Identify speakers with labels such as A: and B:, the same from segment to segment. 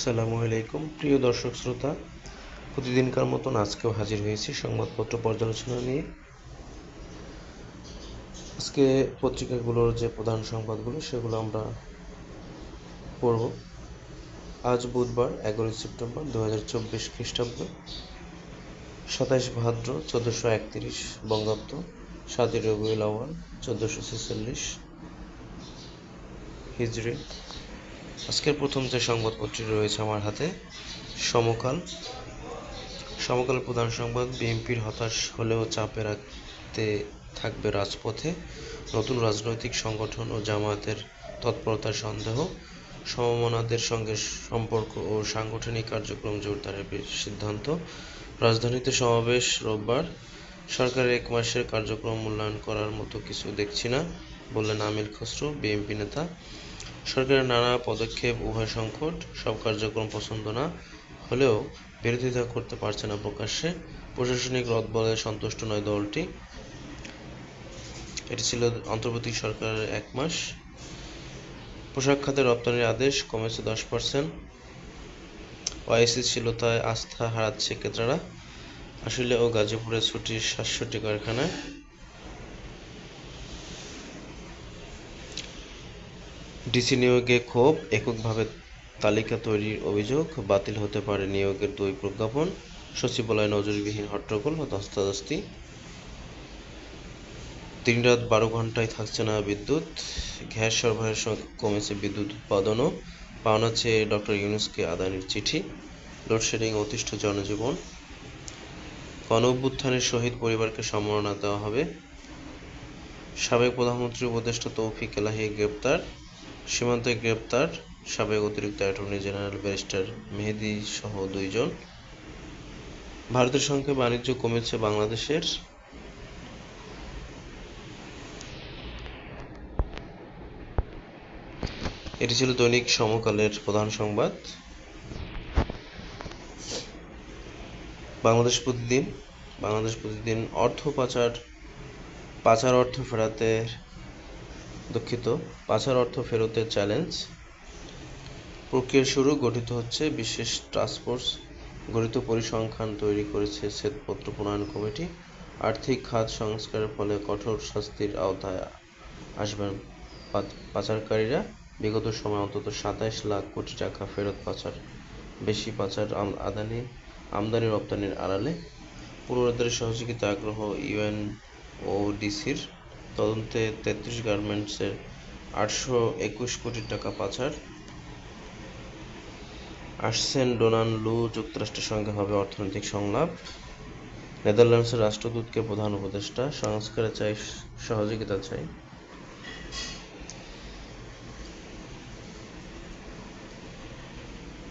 A: আসসালামু আলাইকুম। প্রিয় দর্শক শ্রোতা, প্রতিদিনকার মতন আজকেও হাজির হয়েছি সংবাদপত্র পর্যালোচনা নিয়ে। আজকে পত্রিকাগুলোর যে প্রধান সংবাদগুলো, সেগুলো আমরা পড়ব। আজ বুধবার, এগারোই সেপ্টেম্বর দু হাজার চব্বিশ খ্রিস্টাব্দ। সাতাইশ ভাদ্র চোদ্দোশো একত্রিশ বঙ্গাব্দ। সাতই রবিউল আওয়াল চোদ্দোশো ছেচল্লিশ হিজরি। আজকের প্রথম যে সংবাদপত্রটি রয়েছে আমার হাতে, সমকাল। সমকাল প্রধান সংবাদ, বিএনপির হতাশ হলেও চাপে রাখতে থাকবে রাজপথে। নতুন রাজনৈতিক সংগঠন ও জামায়াতের তৎপরতার সন্দেহ। সমমনাদের সঙ্গে সম্পর্ক ও সাংগঠনিক কার্যক্রম জোরদারের সিদ্ধান্ত। রাজধানীতে সমাবেশ রোববার। সরকারের এক মাসের কার্যক্রম মূল্যায়ন করার মতো কিছু দেখছি না, বললেন আমির খসরু, বিএনপি নেতা। সরকারের নানা পদক্ষেপ, উভয় সংকট, সব কার্যক্রম পছন্দ না হলেও বিরোধিতা করতে পারছে না প্রকাশ্যে। প্রশাসনিক রদবলে সন্তুষ্ট নয় দলটি। এটি ছিল অন্তর্বর্তী সরকারের এক মাস। পোশাক খাতে রপ্তানির আদেশ কমেছে দশ পার্সেন্ট। অস্থিতিশীলতায় আস্থা হারাচ্ছে ক্রেতারা। আসলে ও গাজীপুরে ছুটির সাতষট্টি কারখানায় ডিসি নিয়োগে ক্ষোভ, এককভাবে তালিকা তৈরির অভিযোগ বাতিল হতে পারে নিয়োগের দুই প্রজ্ঞাপন, সচিবালয় নজরবিহীন হট্টগোল ও ধস্তাধস্তি। তিন রাত বারো ঘন্টায় থাকছে না বিদ্যুৎ, গ্যাস সরবরাহের সঙ্গে কমেছে বিদ্যুৎ উৎপাদনও, পাওনা চেয়ে ডক্টর ইউনুসকে আদানির চিঠি, লোডশেডিং অতিষ্ঠ জনজীবন। গণ অভ্যুত্থানের শহীদ পরিবারকে সম্মাননা দেওয়া হবে। সাবেক প্রধানমন্ত্রী উপদেষ্টা তৌফিক এলাহি গ্রেপ্তার। সীমান্তে গ্রেপ্তার সাবেক অতিরিক্ত অ্যাটর্নি জেনারেল ব্যারিস্টার মেহেদি সহ দুইজন। ভারতের সঙ্গে বাণিজ্য কমেছে বাংলাদেশের। এটি ছিল দৈনিক সমকালের প্রধান সংবাদ। বাংলাদেশ প্রতিদিন বাংলাদেশ প্রতিদিন অর্থ পাচার পাচার অর্থ ফেরাতে দুঃখিত। পাচার অর্থ ফেরতের চ্যালেঞ্জ প্রক্রিয়া শুরু, গঠিত হচ্ছে, বিশেষ টাস্কফোর্স গঠিত পরিসংখ্যান তৈরি করেছে শ্বেতপত্র প্রণয়ন কমিটি। আর্থিক খাত সংস্কারের ফলে কঠোর শাস্তির আওতায় আসবেন পাচারকারীরা। বিগত সময়ে অন্তত সাতাইশ লাখ কোটি টাকা ফেরত পাচার, বেশি পাচার আদানি, আমদানি রপ্তানির আড়ালে। পুরোদের সহযোগিতা আগ্রহ ইউএন ও ডিসির তদন্তে তেত্রিশ গার্মেন্টসের আটশো একুশ কোটি টাকা পাচার। আসছেন ডোনাল্ড লু যুক্তরাষ্ট্রের সঙ্গে হবে অর্থনৈতিক সংলাপ। নেদারল্যান্ডসের রাষ্ট্রদূতকে প্রধান উপদেষ্টা। সংস্কারে চাই, সহযোগিতা চাই।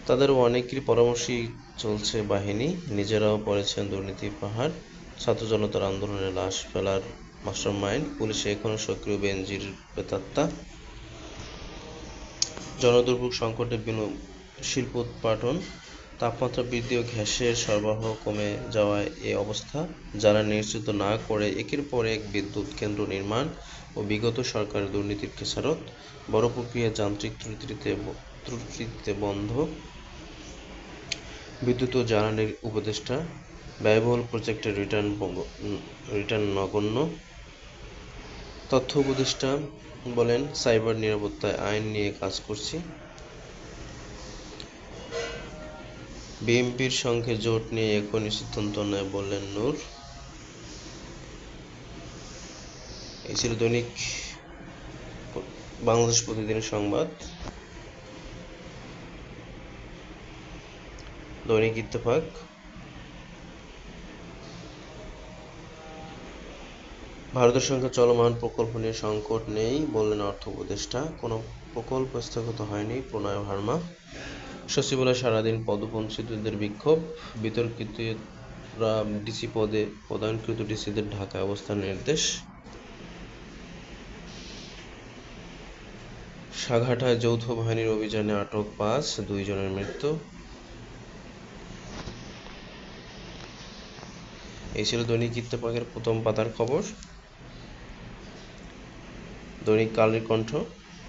A: তাদের অনেকেরই পরামর্শই চলছে বাহিনী। নিজেরাও পড়েছেন দুর্নীতির পাহাড়। ছাত্র জনতার আন্দোলনে লাশ ফেলার মাস্টারমাইন্ড পুলিশে এখনও সক্রিয় বেনজির প্রেতাত্মা জনদুর্ভোগ সংকটে শিল্প উৎপাদন তাপমাত্রা বৃদ্ধি ও গ্যাসের সরবরাহ কমে যাওয়ায় এ অবস্থা যারা নিশ্চিত না করে একের পর এক বিদ্যুৎ কেন্দ্র নির্মাণ ও বিগত সরকারের দুর্নীতির খেসারত। বড় প্রক্রিয়া যান্ত্রিক ত্রুটিতে ত্রুটিতে বন্ধ। বিদ্যুৎ ও জ্বালানির উপদেষ্টা ব্যয়বহুল প্রজেক্টের রিটার্ন রিটার্ন নগণ্য। তথ্য উপদেষ্টা বলেন, সাইবার নিরাপত্তায় আইন নিয়ে কাজ করছি। বিএনপির সঙ্গে জোট নিয়ে এখনই সিদ্ধান্ত নেয় বললেন নূর। এই ছিল দৈনিক বাংলাদেশ প্রতিদিনের সংবাদ। দৈনিক ইত্তেফাক। ভারতের সঙ্গে চলমান প্রকল্প নিয়ে সংকট নেই বললেন অর্থ উপদেষ্টা। কোনো প্রকল্প স্থগিত হয়নি প্রণয় ভার্মা। সচিবালয় সারাদিন পদবঞ্চিতদের বিক্ষোভ। বিতর্কিতরা ডিসি পদে পদায়নকৃত ডিসিদের ঢাকায় অবস্থান নির্দেশ। সাঘাটায় যৌথ বাহিনীর অভিযানে আটক পাঁচ দুইজনের মৃত্যু। এই ছিল দৈনিক ইত্তেফাকের প্রথম পাতার খবর। দৈনিক কালের কণ্ঠ,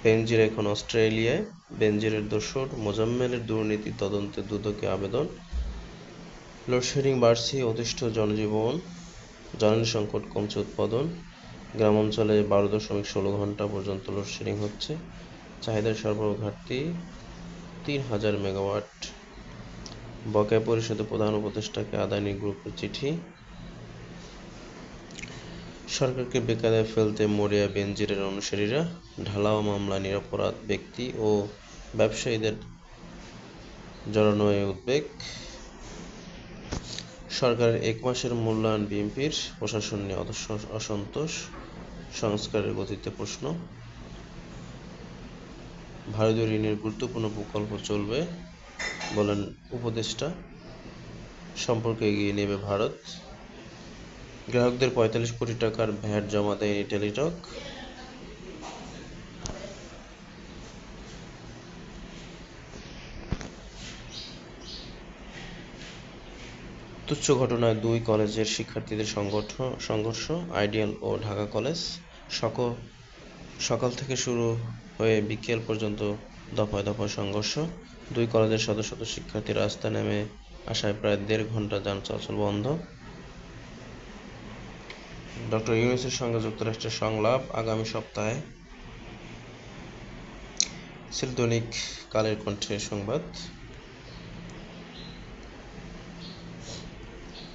A: বেনজির এখন অস্ট্রেলিয়ায়। বেনজিরের দোসর মোজাম্মেলের দুর্নীতি তদন্তে দুদকে আবেদন। লোডশেডিং বাড়ছে অতিষ্ঠ জনজীবন জ্বালানি সংকট কমছে উৎপাদন। গ্রাম অঞ্চলে বারো দশমিক ষোলো ঘণ্টা পর্যন্ত লোডশেডিং হচ্ছে। চাহিদার সরবরাহ ঘাটতি, তিন হাজার মেগাওয়াট। বকেয়া পরিষদের প্রধান উপদেষ্টাকে আদানি গ্রুপের চিঠি। সরকারকে বেকায়দায় ফেলতে মরিয়া বেনজিরের অনুসারীরা ঢালাও মামলা, নিরপরাধ ব্যক্তি ও ব্যবসায়ীদের জড়ানো উদ্বেগ। সরকারের এক মাসের মূল্যায়ন বিএনপির প্রশাসন নিয়ে অসন্তোষ। সংস্কারের গতিতে প্রশ্ন। ভারতীয় ঋণের গুরুত্বপূর্ণ প্রকল্প চলবে বলেন উপদেষ্টা। সম্পর্কে এগিয়ে নেবে ভারত। গ্রাহকদের পঁয়তাল্লিশ কোটি টাকার ভ্যাট জমা দেয়নি টেলিটক। তুচ্ছ ঘটনায় দুই কলেজের শিক্ষার্থীদের সংঘর্ষ আইডিয়াল ও ঢাকা কলেজ। সকাল থেকে শুরু হয়ে বিকেল পর্যন্ত দফায় দফায় সংঘর্ষ। দুই কলেজের শত শত শিক্ষার্থী রাস্তায় নেমে আসায় প্রায় দেড় ঘণ্টা যান চলাচল বন্ধ। ডক্টর ইউনুসের সঙ্গে যুক্তরাষ্ট্রের সংলাপ আগামী সপ্তাহে। ছিল দৈনিক কালের কণ্ঠের সংবাদ।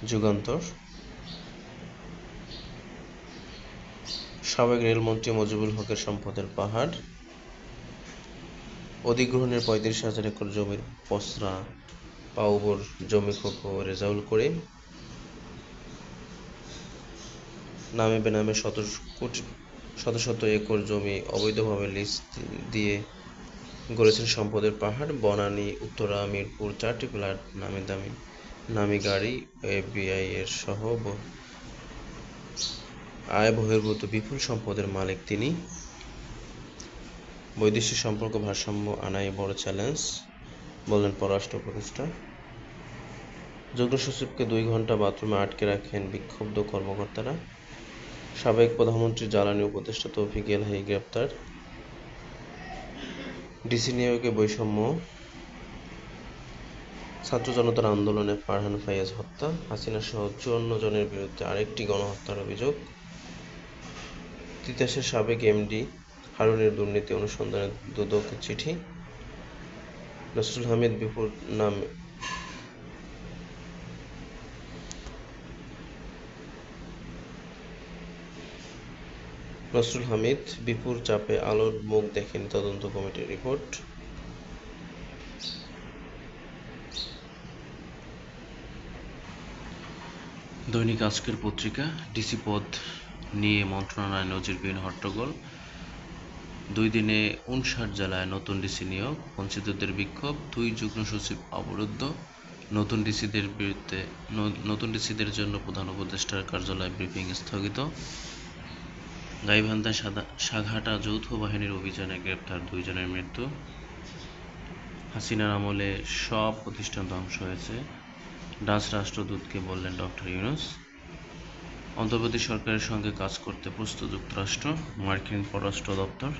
A: যুগান্তর। সাবেক রেলমন্ত্রী মজিবুল হকের সম্পদের পাহাড়। অধিগ্রহণের পঁয়ত্রিশ হাজার একর জমির পসরা পাউবর জমি খোকো, রেজাউল করিম। নামে বেনামে শত কোটি, শত শত একর জমি অবৈধভাবে লিজ দিয়ে গড়েছেন সম্পদের পাহাড়, বনানী, উত্তরা, মিরপুর, চারটি ফ্ল্যাট, নামি দামি, নামি গাড়ি, এফবিআই এর সহ আয় বহির্ভূত বিপুল সম্পদের মালিক তিনি। বৈদেশিক সম্পর্ক ভারসাম্য আনাই বড় চ্যালেঞ্জ, বললেন পররাষ্ট্র উপদেষ্টা। যুগ্ম সচিবকে দুই ঘণ্টা বাথরুমে আটকে রাখেন বিক্ষুব্ধ কর্মকর্তারা। সাবেক প্রধানমন্ত্রী জ্বালানি উপদেষ্টা তৌফিক এলাহি গ্রেপ্তার। ডিসি নিয়োগে বৈষম্য, ছাত্র জনতার আন্দোলনে ফারহান ফাইয়াজ হত্যা, হাসিনা সহ চুয়ান্ন জনের বিরুদ্ধে আরেকটি গণহত্যার অভিযোগ। তিতাসের সাবেক এমডি হারুনের দুর্নীতি অনুসন্ধানে দুদকের চিঠি। নসরুল হামিদ বিপুল নামে নসরুল হামিদ বিপুল চাপে আলোর মুখ দেখেন তদন্ত কমিটির রিপোর্ট। দৈনিক আজকের পত্রিকা, ডিসি পদ নিয়ে মন্ত্রণালয় নজিরবিহীন হট্টগোল। দুই দিনে উনষাট জেলায় নতুন ডিসি নিয়োগ, বঞ্চিতদের বিক্ষোভ, দুই যুগ্ম সচিব অবরুদ্ধ। নতুন ডিসিদের বিরুদ্ধে নতুন ডিসিদের জন্য প্রধান উপদেষ্টার কার্যালয় ব্রিফিং স্থগিত। গাইবান্ধায় সাঘাটা যৌথ বাহিনীর অভিযানে গ্রেপ্তার দুইজনের মৃত্যু। হাসিনার আমলে সব প্রতিষ্ঠান ধ্বংস হয়েছে। ডাচ রাষ্ট্রদূতকে বললেন ডক্টর ইউনুস। অন্তর্বর্তী সরকারের সঙ্গে কাজ করতে প্রস্তুত যুক্তরাষ্ট্র, মার্কিন পররাষ্ট্র দপ্তর।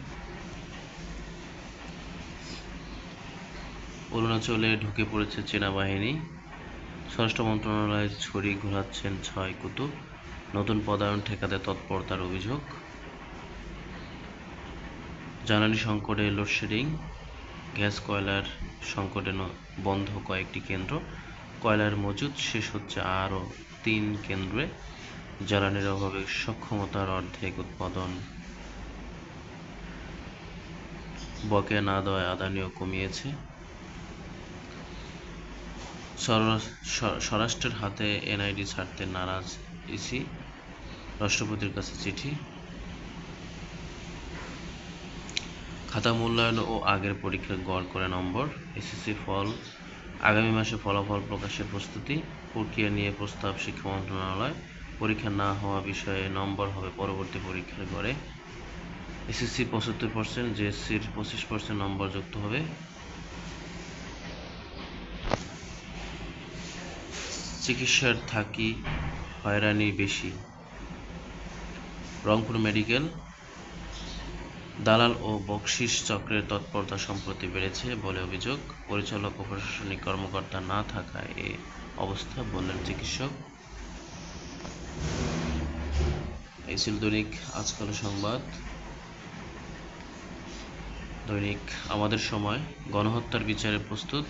A: অরুণাচলে ঢুকে পড়েছে চীনা বাহিনী স্বরাষ্ট্র মন্ত্রণালয়ে ছড়ি ঘোরাচ্ছেন ছয় কুতুব। নতুন পদায়ন ঠেকাতে তৎপরতার অভিযোগ। জ্বালানি সংকটে লোডশেডিং, গ্যাস কয়লার সংকটে বন্ধ কয়েকটি কেন্দ্র। কয়লার মজুদ শেষ হচ্ছে আরও তিন কেন্দ্রে। জ্বালানির অভাবে সক্ষমতার অর্ধেক উৎপাদন। বকেয়া না দেওয়ায় আদানিও কমিয়েছে। স্বরাষ্ট্রের হাতে এনআইডি ছাড়তে নারাজ ইসি। রাষ্ট্রপতির কাছে চিঠি। খাতা মূল্যায়ন ও আগের পরীক্ষার গড় করে নম্বর এসএসসি ফল, আগামী মাসে ফলাফল প্রকাশের প্রস্তুতি, প্রক্রিয়া নিয়ে প্রস্তাব শিক্ষা মন্ত্রণালয়, পরীক্ষা না হওয়া বিষয়ে নম্বর হবে পরবর্তী পরীক্ষার গড়ে। এসএসসি পঁচাত্তর পার্সেন্ট জেএসসির পঁচিশ পার্সেন্ট নম্বর যুক্ত হবে। চিকিৎসার থাকি হয়রানি বেশি। রংপুর মেডিকেল দালাল ও বকশিস চক্রের তৎপরতা সম্প্রতি বেড়েছে বলে অভিযোগ। পরিচালক ও প্রশাসনিক কর্মকর্তা না থাকায় এ অবস্থা বললেন চিকিৎসক। দৈনিক, আজকাল সংবাদ। দৈনিক, আমাদের সময়। গণহত্যার বিচারে প্রস্তুত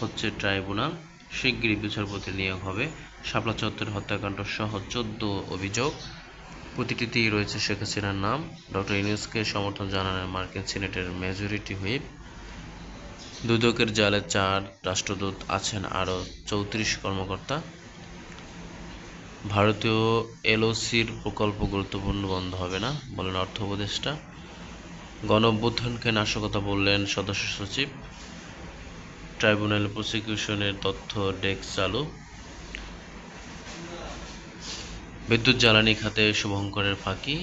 A: হচ্ছে ট্রাইব্যুনাল। শিগগিরই বিচারপতি নিয়োগ হবে। শাপলা চত্বর হত্যাকাণ্ড সহ চোদ্দ অভিযোগ। প্রতিটিতেই রয়েছে শেখ হাসিনার নাম। ডক্টর ইউনুসকে সমর্থন জানালেন মার্কিন সিনেটের মেজরিটি হুইপ। দুদকের জালে চার রাষ্ট্রদূত আছেন আরও চৌত্রিশ কর্মকর্তা। ভারতীয় এলওসির প্রকল্প গুরুত্বপূর্ণ বন্ধ হবে না, বলেন অর্থ উপদেষ্টা। গণ অভ্যুত্থানকে নাশকতা বললেন সদস্য সচিব। ট্রাইব্যুনাল প্রসিকিউশনের তথ্য ডেস্ক চালু। বিদ্যুৎ জ্বালানি খাতে শুভঙ্করের ফাঁকি।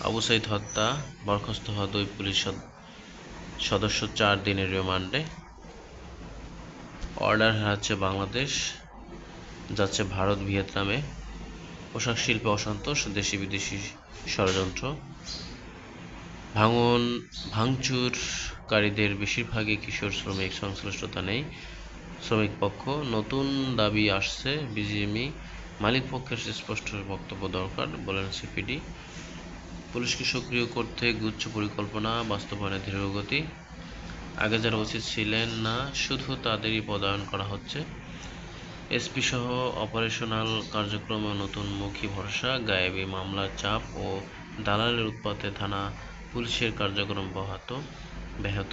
A: আবু সাইদ হত্যা, বরখাস্ত হওয়া দুই পুলিশ সদস্য চার দিনের রিমান্ডে। অর্ডার হারাচ্ছে বাংলাদেশ, যাচ্ছে ভারত ভিয়েতনামে। পোশাক শিল্পে অসন্তোষ, দেশি বিদেশি ষড়যন্ত্র। ভাঙন ভাঙচুরকারীদের বেশিরভাগই কিশোর শ্রমিক, সংশ্লিষ্টতা নেই। শ্রমিক পক্ষ, নতুন দাবি আসছে, বিজিএমই মালিক পক্ষের স্পষ্ট বক্তব্য দরকার, বলেন সিপিডি। পুলিশকে সক্রিয় করতে গুচ্ছ পরিকল্পনা, বাস্তবায়নে ধীরগতি আগে যারা উচিত ছিলেন না, শুধু তাদেরই পদায়ন করা হচ্ছে। এসপি সহ অপারেশনাল কার্যক্রমে নতুন মুখী ভরসা, গায়েবী মামলার চাপ ও দালালের উৎপাতে থানা পুলিশের কার্যক্রম ব্যাহত ব্যাহত।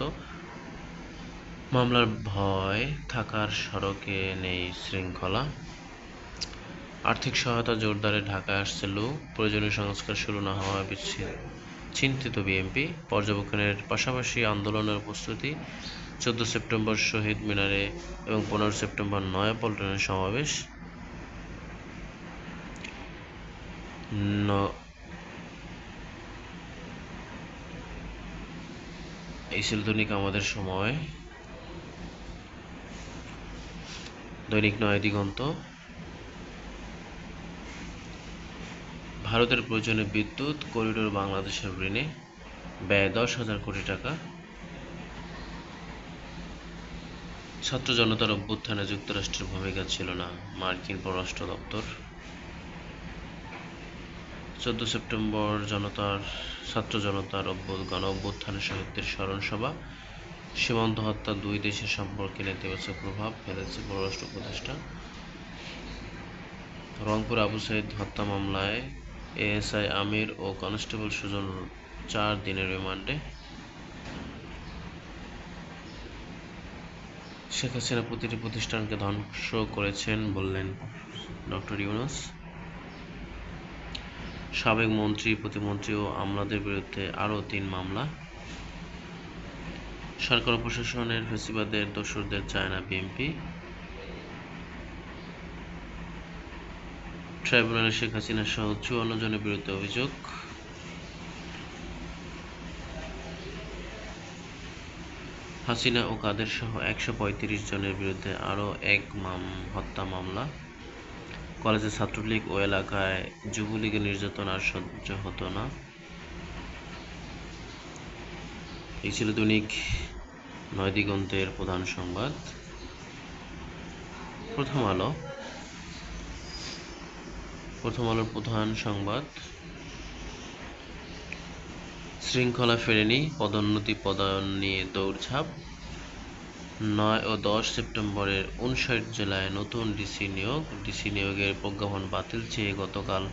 A: মামলার ভয় থাকার সড়কে নেই শৃঙ্খলা। আর্থিক সহায়তা জোরদারে ঢাকায় আসছে লু প্রয়োজনীয় সংস্কার শুরু না হওয়া চিন্তিত বিএনপি। পর্যবেক্ষণের পাশাপাশি আন্দোলনের প্রস্তুতি। চোদ্দ সেপ্টেম্বর শহীদ মিনারে এবং পনেরো সেপ্টেম্বর নয়াপল্টনের সমাবেশ। ন- এই ছিল আমাদের সময়। দৈনিক নয় দিগন্ত। ভারতের প্রয়োজনে বিদ্যুৎ, করিডোর বাংলাদেশের ঋণে ব্যয় দশ হাজার কোটি টাকা। ছাত্র জনতার অভ্যুত্থানে যুক্তরাষ্ট্রের ভূমিকা ছিল না, মার্কিন পররাষ্ট্র দপ্তর। চোদ্দ সেপ্টেম্বর জনতার, ছাত্র জনতার গণ অভ্যুত্থানে শহীদদের স্মরণ সভা সীমান্ত হত্যা দুই দেশের সম্পর্কে নেতিবাচক প্রভাব ফেলেছে পররাষ্ট্র উপদেষ্টা। রংপুর আবু সাইদ হত্যা মামলায় এএসআই আমির ও কনস্টেবল সুজন চার দিনের রিমান্ডে। শেখ হাসিনা প্রতিটি প্রতিষ্ঠানকে ধ্বংস করেছেন বললেন ডক্টর ইউনুস। সাবেক মন্ত্রী, প্রতিমন্ত্রী ও আমলাদের বিরুদ্ধে আরও তিন মামলা। সরকার প্রশাসনের ফেসিবাদের দোসরদের চায় না বিএনপি। ট্রাইব্যুনালে শেখ হাসিনা সহ চুয়ান্ন জনের বিরুদ্ধে অভিযোগ। হাসিনা ও কাদের সহ একশো পঁয়ত্রিশ জনের বিরুদ্ধে আরও এক মাম হত্যা মামলা। কলেজে ছাত্রলীগ ও এলাকায় যুবলীগের নির্যাতন আর সহ্য হতো না। এই ছিল দৈনিক নয় দিগন্তের প্রধান সংবাদ। প্রথম আলো। প্রথম আলোর প্রধান সংবাদ। শৃঙ্খলা ফেরেনি, পদোন্নতি পদায়ন নিয়ে দৌড়ঝাঁপ। নয় ও দশ সেপ্টেম্বরের উনষাট জেলায় নতুন ডিসি নিয়োগ। ডিসি নিয়োগের প্রজ্ঞাপন বাতিল চেয়ে গতকাল